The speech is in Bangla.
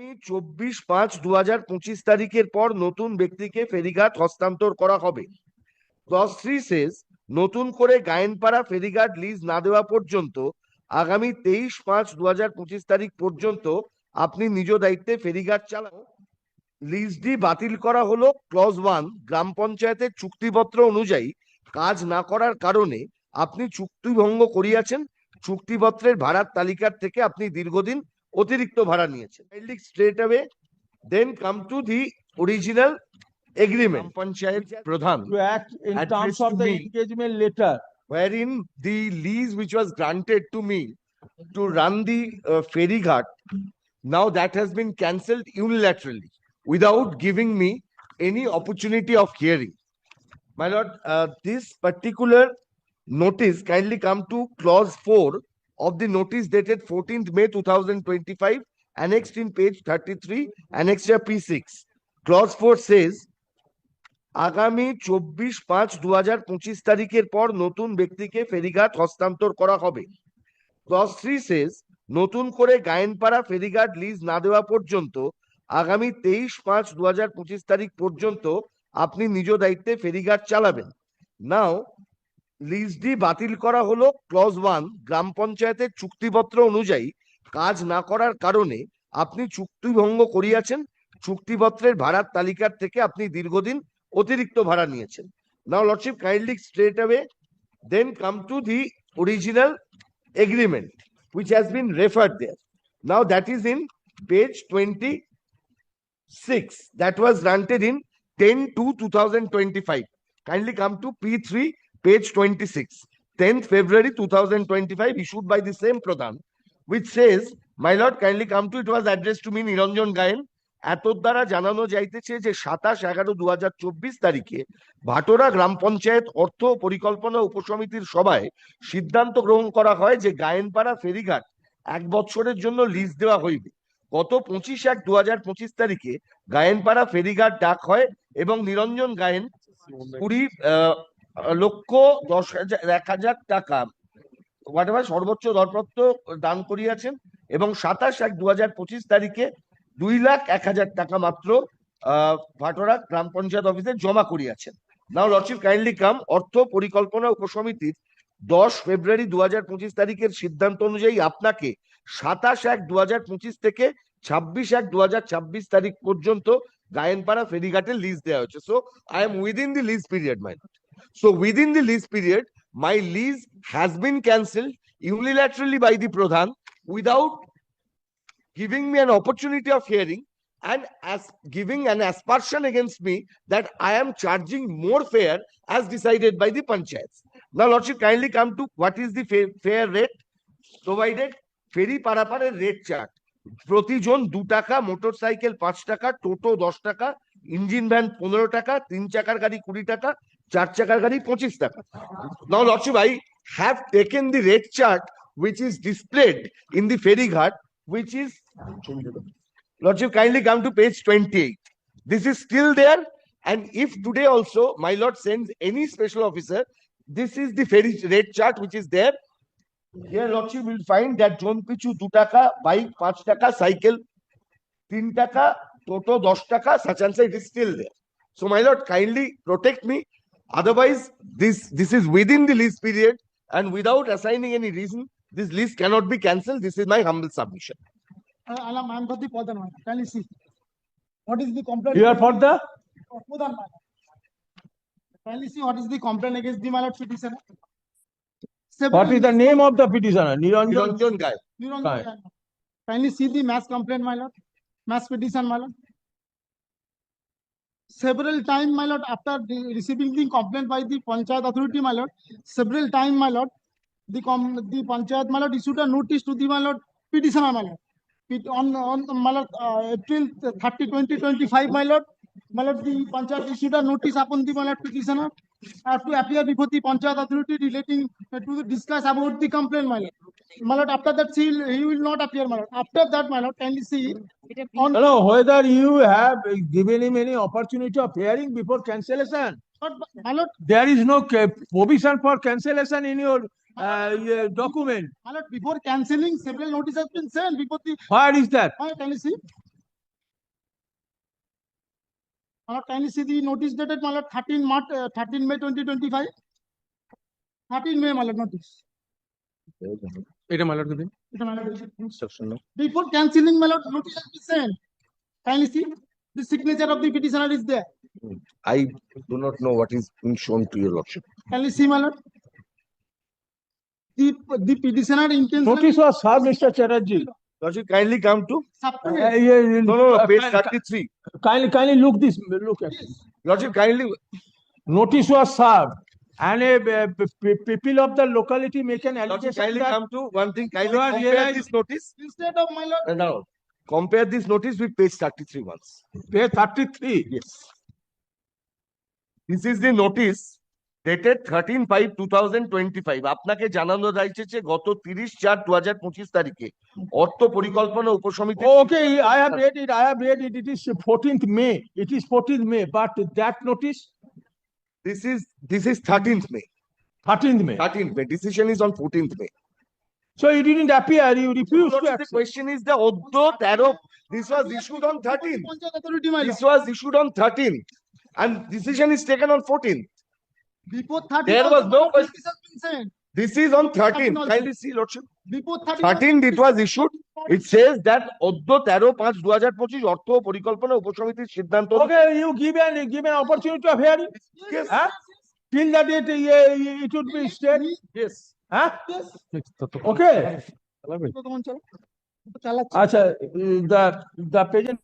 আগামী চব্বিশ পাঁচ দু হাজার পঁচিশ তারিখের পর নতুন ব্যক্তিকে ফেরিঘাট হস্তান্তর করা হবে। ক্লস থ্রি সেজ নতুন করে গায়েনপাড়া ফেরিঘাট লিজ না দেওয়া পর্যন্ত আগামী তেইশ পাঁচ দু হাজার পঁচিশ তারিখ পর্যন্ত আপনি নিজ দায়িত্বে ফেরিঘাট চালান। লিজটি বাতিল করা হলো ক্লজ ওয়ান গ্রাম পঞ্চায়েতের চুক্তিপত্র অনুযায়ী কাজ না করার কারণে আপনি চুক্তি ভঙ্গ করিয়াছেন। চুক্তিপত্রের ভাড়ার তালিকার থেকে আপনি দীর্ঘদিন অতিরিক্ত ভাড়া নিয়েছেন straight away then come to the original agreement panchayat pradhan to act in Address terms to of the me. engagement letter. wherein the lease which was granted to me to run the uh, ferry ghat now that has been cancelled unilaterally without giving me any opportunity of hearing my lord uh, this particular notice kindly come to clause 4 of the notice dated 14th may 2025 annexed in page 33 annexure p6 clause 4 says, আগামী চব্বিশ পাঁচ দু পঁচিশ তারিখের পর নতুন ব্যক্তিকে ফেরিঘাট হস্তান্তর করা হবে। ক্লস থ্রি সেজ নতুন করে গায়েনপাড়া ফেরিঘাট লিজ না দেওয়া পর্যন্ত আগামী তেইশ পাঁচ দু পঁচিশ তারিখ পর্যন্ত আপনি নিজ দায়িত্বে ফেরিঘাট চালাবেন। নাও লিজটি বাতিল করা হলো ক্লজ ওয়ান গ্রাম পঞ্চায়েতের চুক্তিপত্র অনুযায়ী কাজ না করার কারণে আপনি চুক্তি ভঙ্গ করিয়াছেন চুক্তিপত্রের ভাড়ার তালিকার থেকে আপনি দীর্ঘদিন অতিরিক্ত ভাড়া নিয়েছেন now lordship kindly straight away then come to the original agreement which has been referred there. Now that is in page twenty-six, that was granted in ten to two thousand twenty-five. Kindly come to P three, page twenty-six, tenth February two thousand twenty-five, issued by the same Pradhan, which says, my lord, kindly come to, it was addressed to me Niranjan Gayan, এতর দ্বারা জানানো যাইতেছে যে সাতাশ এগারো দু হাজার চব্বিশ তারিখে ভাটোরা গ্রাম পঞ্চায়েত অর্থ পরিকল্পনা উপসমিতির সভায় সিদ্ধান্ত গ্রহণ করা হয় যে গায়েনপাড়া ফেরিঘাট এক বছরের জন্য লিজ দেওয়া হইবে। গত পঁচিশ এক দু হাজার পঁচিশ তারিখে গায়েনপাড়া ফেরিঘাট ডাক হয় এবং নিরঞ্জন গায়েন কুড়ি লক্ষ দশ হাজার, এক হাজার টাকা হোয়াট সর্বোচ্চ দরপত্র দান করিয়াছেন এবং সাতাশ এক দু হাজার পঁচিশ তারিখে দুই লাখ এক হাজার টাকা মাত্র ভাটোরা গ্রাম পঞ্চায়েত অফিসে জমা করিয়াছেন। নাও লর্ডশিপ কাইন্ডলি কাম অর্থ পরিকল্পনা উপসমিতির দশ ফেব্রুয়ারি দু হাজার পঁচিশ তারিখের সিদ্ধান্ত অনুযায়ী আপনাকে সাতাশ এক দু হাজার পঁচিশ থেকে ছাব্বিশ এক দু হাজার ছাব্বিশ তারিখ পর্যন্ত গায়েনপাড়া ফেরিঘাটের লিজ দেওয়া হয়েছে। So I am within the lease period my so within the lease period, my lease has been cancelled unilaterally by the Pradhan without giving me an opportunity of hearing and as giving an aspersion against me that I am charging more fare as decided by the panchayats. Now, Lordship, kindly come to what is the fa- fair rate provided? Ferry পারাপারের রেট চার্ট প্রতিজন দু টাকা মোটর সাইকেল পাঁচ টাকা টোটো দশ টাকা ইঞ্জিন ভ্যান পনেরো টাকা তিন চাকার গাড়ি কুড়ি টাকা চার চাকার গাড়ি পঁচিশ টাকা Now, Lordship, I have taken the rate chart which is displayed in the ferry ghat, which is Lordship, kindly come to page twenty-eight. This is still there, and if today also my lord sends any special officer, this is the ferry rate chart which is there. Here, Lordship will find that জন পিছু দু টাকা, বাইক পাঁচ টাকা, সাইকেল তিন টাকা, টোটো দশ টাকা, such and such, is still there. So my lord, kindly protect me. Otherwise, this, this is within the lease period and without assigning any reason, this lease cannot be cancelled. This is my humble submission. Uh, Alam, I'm for the Pradhan, madam. Can you see? What is the complaint? You are for the, Pradhan, madam. Can you see what is the complaint against the malad petitioner? what is the name of the petitioner? Niranjan? Niranjan Gai. Niranjan Fine. Gayan. Can you see the mass complaint, my lord? Mass petition, my lord? Several time, my lord, after receiving the complaint by the panchayat authority, my lord, several time, my lord, the com, the panchayat, my lord, issued a notice to the, my lord, petitioner, my lord. It on, on, my lord, uh, April 30, 2025, my lord, my lord, the panchayat issued a notice upon the, my lord, petitioner uh, to appear before the panchayat authority relating uh, to discuss about the complaint, my lord. My lord, after that, will, he will not appear, my lord. After that, my lord, can you see on, No, no, whether you have given him any opportunity of hearing before cancellation. but, my lord, There is no provision for cancellation in your uh, uh, document. my lord, before cancelling, several notices have been sent before the, Where is that? uh, can you see? My lord, kindly see the notice dated, my lord, thirteen March, uh, thirteen May twenty twenty-five. Thirteen May, my lord, notice. এটা মালার দিন It, my lord, Before cancelling, my lord, notice has been sent. Kindly see, the signature of the petitioner is there. I do not know what is being shown to your lordship. Kindly see, my lord. The, the petitioner intention. Notice was served, Mr. Chatterjee. Lordship, kindly come to, Uh, Subsequent. yeah, yeah, no, no, no, uh, page ki- thirty-three. Kindly, kindly look this, look at. it. Lordship, kindly, Notice was served And a uh, people of the locality make an allegation kindly that come to one thing, kindly You compare this notice. Instead of, my lord, Uh, Now, compare this notice with page thirty-three once. page thirty-three. Yes. This is the notice dated thirteen five two thousand twenty five আপনাকে জানানো যাইছে গত তিরিশ চার দু হাজার পঁচিশ তারিখে অর্থ পরিকল্পনা উপসমিতি Okay, I have read it, I have read it, it is fourteenth May, it is fourteenth May, but that notice, This is this is 13th May. 13th May. 13th May. Decision is on 14th May. So you didn't appear. You refused to. The question is the Oddo Tarop. This was issued on 13th. This was issued on 13th, and decision is taken on 14th. Before 13th, there was no. question. This is on thirteen also. kindly see lordship Before thirty. Thirteen it was issued It says that অদ্য তেরো পাঁচ দু হাজার পঁচিশ অর্থ পরিকল্পনা উপসমিতির সিদ্ধান্ত Okay, you give an, give an opportunity of hearing, Yes. huh? till that it, uh, it would be stayed, Yes. huh? Okay, তখন চলো। চালাচ্ছি। আচ্ছা, the, the present